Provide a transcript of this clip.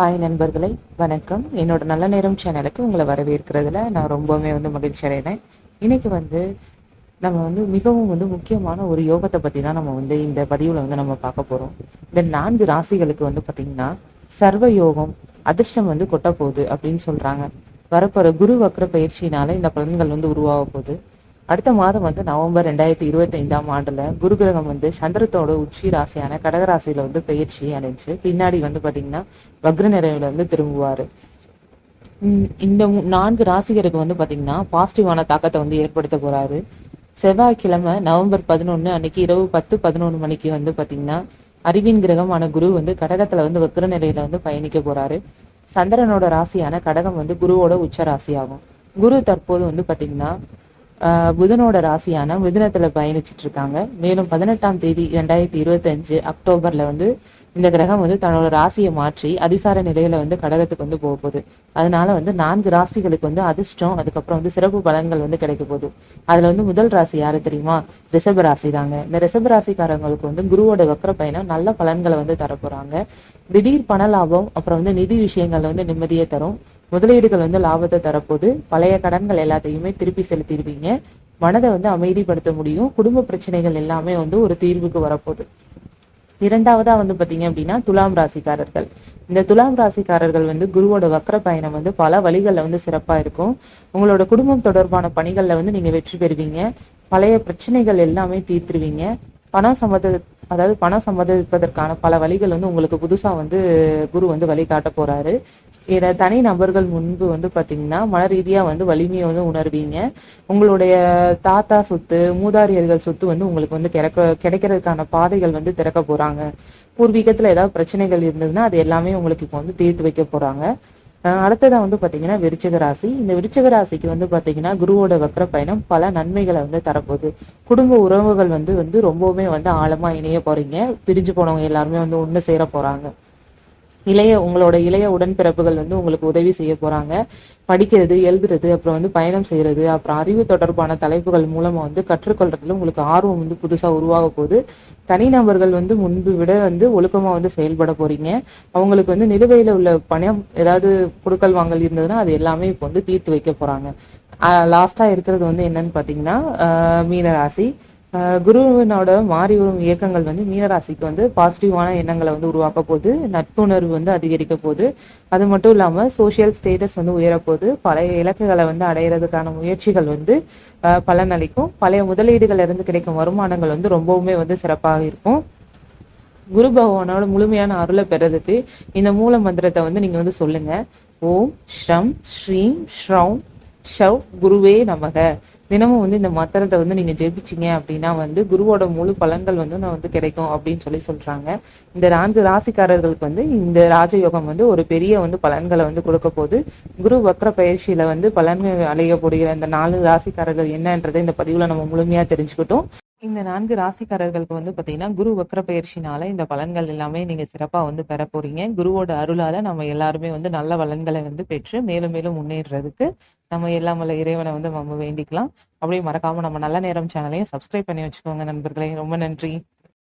Hi நண்பர்களை. வணக்கம். என்னோட நல்ல நேரம் சேனலுக்கு உங்களை வரவேற்கிறதுல நான் ரொம்பவுமே வந்து மகிழ்ச்சி அடைகிறேன். இன்னைக்கு வந்து நம்ம வந்து மிகவும் வந்து முக்கியமான ஒரு யோகத்தை பற்றி தான் நம்ம வந்து இந்த பதிவில் வந்து நம்ம பார்க்க போகிறோம் இந்த நான்கு ராசிகளுக்கு வந்து பார்த்திங்கன்னா சர்வ யோகம் அதிர்ஷ்டம் வந்து கொட்ட போகுது அப்படின்னு சொல்கிறாங்க வரப்போகிற குரு வக்ர பயிற்சியினால இந்த பலன்கள் வந்து உருவாக போகுது. அடுத்த மாதம் வந்து நவம்பர் ரெண்டாயிரத்தி இருபத்தைந்தாம் ஐந்தாம் ஆண்டுல குரு கிரகம் வந்து சந்திரத்தோட உச்சி ராசியான கடகராசியில வந்து பயிற்சி அடைஞ்சு பின்னாடி வந்து பாத்தீங்கன்னா வக்ர நிறைவில் வந்து திரும்புவாரு. இந்த நான்கு ராசிகருக்கு வந்து பாத்தீங்கன்னா பாசிட்டிவான தாக்கத்தை வந்து ஏற்படுத்த போறாரு. செவ்வாய்க்கிழமை நவம்பர் பதினொன்னு அன்னைக்கு இரவு பத்து பதினொன்று மணிக்கு வந்து பாத்தீங்கன்னா அறிவின் கிரகமான குரு வந்து கடகத்துல வந்து வக்ர நிலையில வந்து பயணிக்க போறாரு. சந்திரனோட ராசியான கடகம் வந்து குருவோட உச்ச ராசியாகும். குரு தற்போது வந்து பாத்தீங்கன்னா புதனோட ராசியான மிதுனத்துல பயணிச்சிட்டு இருக்காங்க மேலும் பதினெட்டாம் தேதி ரெண்டாயிரத்தி இருபத்தஞ்சு அக்டோபர்ல வந்து இந்த கிரகம் வந்து தன்னோட ராசியை மாற்றி அதிசார நிலையில வந்து கடகத்துக்கு வந்து போக போகுது. அதனால வந்து நான்கு ராசிகளுக்கு வந்து அதிர்ஷ்டம் அதுக்கப்புறம் வந்து சிறப்பு பலன்கள் வந்து கிடைக்க போகுது. அதுல வந்து முதல் ராசி யாரு தெரியுமா? ரிஷப ராசி தாங்க இந்த ரிஷப ராசிக்காரங்களுக்கு வந்து குருவோட வக்கர பயணம் நல்ல பலன்களை வந்து தரப்போறாங்க. திடீர் பண லாபம் அப்புறம் வந்து நிதி விஷயங்கள் வந்து நிம்மதியை தரும். முதலீடுகள் வந்து லாபத்தை தரப்போது பழைய கடன்கள் எல்லாத்தையுமே திருப்பி செலுத்திடுவீங்க மனதை வந்து அமைதிப்படுத்த முடியும். குடும்ப பிரச்சனைகள் எல்லாமே வந்து ஒரு தீர்வுக்கு வரப்போகுது. இரண்டாவதா வந்து பாத்தீங்க அப்படின்னா துலாம் ராசிக்காரர்கள். இந்த துலாம் ராசிக்காரர்கள் வந்து குருவோட வக்கர பயணம் வந்து பல வழிகளில் வந்து சிறப்பா இருக்கும். உங்களோட குடும்பம் தொடர்பான பணிகள்ல வந்து நீங்க வெற்றி பெறுவீங்க. பழைய பிரச்சனைகள் எல்லாமே தீர்த்துருவீங்க. பணம் சம்மந்த அதாவது பணம் சம்பாதிப்பதற்கான பல வழிகள் வந்து உங்களுக்கு புதுசா வந்து குரு வந்து வழிகாட்ட போகிறாரு போறாரு. இத தனி நபர்கள் முன்பு வந்து பார்த்தீங்கன்னா மன ரீதியாக வந்து வலிமையை வந்து உணர்வீங்க. உங்களுடைய தாத்தா சொத்து மூதாரியர்கள் சொத்து வந்து உங்களுக்கு வந்து கிடைக்க கிடைக்கிறதுக்கான பாதைகள் வந்து திறக்க போறாங்க. பூர்வீகத்தில் ஏதாவது பிரச்சனைகள் இருந்ததுன்னா அது எல்லாமே உங்களுக்கு இப்போ வந்து தீர்த்து வைக்க போறாங்க. அஹ் அடுத்ததா வந்து பாத்தீங்கன்னா விருச்சிக ராசி. இந்த விருச்சிக ராசிக்கு வந்து பாத்தீங்கன்னா குருவோட வக்கர பயணம் பல நன்மைகளை வந்து தரப்போகுது. குடும்ப உறவுகள் வந்து வந்து ரொம்பவுமே வந்து ஆழமா இணைய போறீங்க. பிரிஞ்சு போனவங்க எல்லாருமே வந்து ஒண்ணு சேர போறாங்க. இளைய உங்களோட இளைய உடன்பிறப்புகள் வந்து உங்களுக்கு உதவி செய்ய போறாங்க. படிக்கிறது எழுதுறது அப்புறம் வந்து பயணம் செய்யறது அப்புறம் அறிவு தொடர்பான தலைப்புகள் மூலமா வந்து கற்றுக்கொள்றதுல உங்களுக்கு ஆர்வம் வந்து புதுசா உருவாக போகுது. தனிநபர்கள் வந்து முன்பு விட வந்து ஒழுக்கமா வந்து செயல்பட போறீங்க. அவங்களுக்கு வந்து நிலுவையில உள்ள பணம் ஏதாவது கொடுக்கல் வாங்கல் இருந்ததுன்னா அது எல்லாமே இப்போ வந்து தீர்த்து வைக்க போறாங்க. லாஸ்டா இருக்கிறது வந்து என்னன்னு பாத்தீங்கன்னா ஆஹ் மீனராசி. குருவினோட மாறி வரும் இயக்கங்கள் வந்து மீனராசிக்கு வந்து பாசிட்டிவான எண்ணங்களை வந்து உருவாக்க போகுது. நட்புணர்வு வந்து அதிகரிக்க போகுது. அது மட்டும் இல்லாம சோசியல் ஸ்டேட்டஸ் வந்து உயரப்போகுது பழைய இலக்குகளை வந்து அடையிறதுக்கான முயற்சிகள் வந்து ஆஹ் பலனளிக்கும். பழைய முதலீடுகள்ல இருந்து கிடைக்கும் வருமானங்கள் வந்து ரொம்பவுமே வந்து சிறப்பாக இருக்கும். குரு பகவானோட முழுமையான அருளை பெறதுக்கு இந்த மூல மந்திரத்தை வந்து நீங்க வந்து சொல்லுங்க. ஓம் ஸ்ரம் ஸ்ரீம் ஸ்ரௌம் ஷவ் குருவே நமக. தினமும் வந்து இந்த மந்திரத்தை வந்து நீங்க ஜெபிச்சிங்க அப்படின்னா வந்து குருவோட முழு பலன்கள் வந்து நான் வந்து கிடைக்கும் அப்படின்னு சொல்லி சொல்றாங்க. இந்த நான்கு ராசிக்காரர்களுக்கு வந்து இந்த ராஜயோகம் வந்து ஒரு பெரிய வந்து பலன்களை வந்து கொடுக்க போகுது. குரு வக்ர பயிற்சியில வந்து பலன்கள் அடையக்கூடிய இந்த நாலு ராசிக்காரர்கள் என்னன்றதை இந்த பதிவுல நம்ம முழுமையா தெரிஞ்சுக்கிட்டோம். இந்த நான்கு ராசிக்காரர்களுக்கு வந்து பார்த்தீங்கன்னா குரு வக்ர பயிற்சினால இந்த பலன்கள் எல்லாமே நீங்க சிறப்பாக வந்து பெற போறீங்க. குருவோட அருளால நம்ம எல்லாருமே வந்து நல்ல பலன்களை வந்து பெற்று மேலும் மேலும் முன்னேறதுக்கு நம்ம எல்லாம் வல்ல இறைவனை வந்து நம்ம வேண்டிக்கலாம். அப்படியே மறக்காம நம்ம நல்ல நேரம் சேனலையும் சப்ஸ்கிரைப் பண்ணி வச்சுக்கோங்க நண்பர்களே. ரொம்ப நன்றி.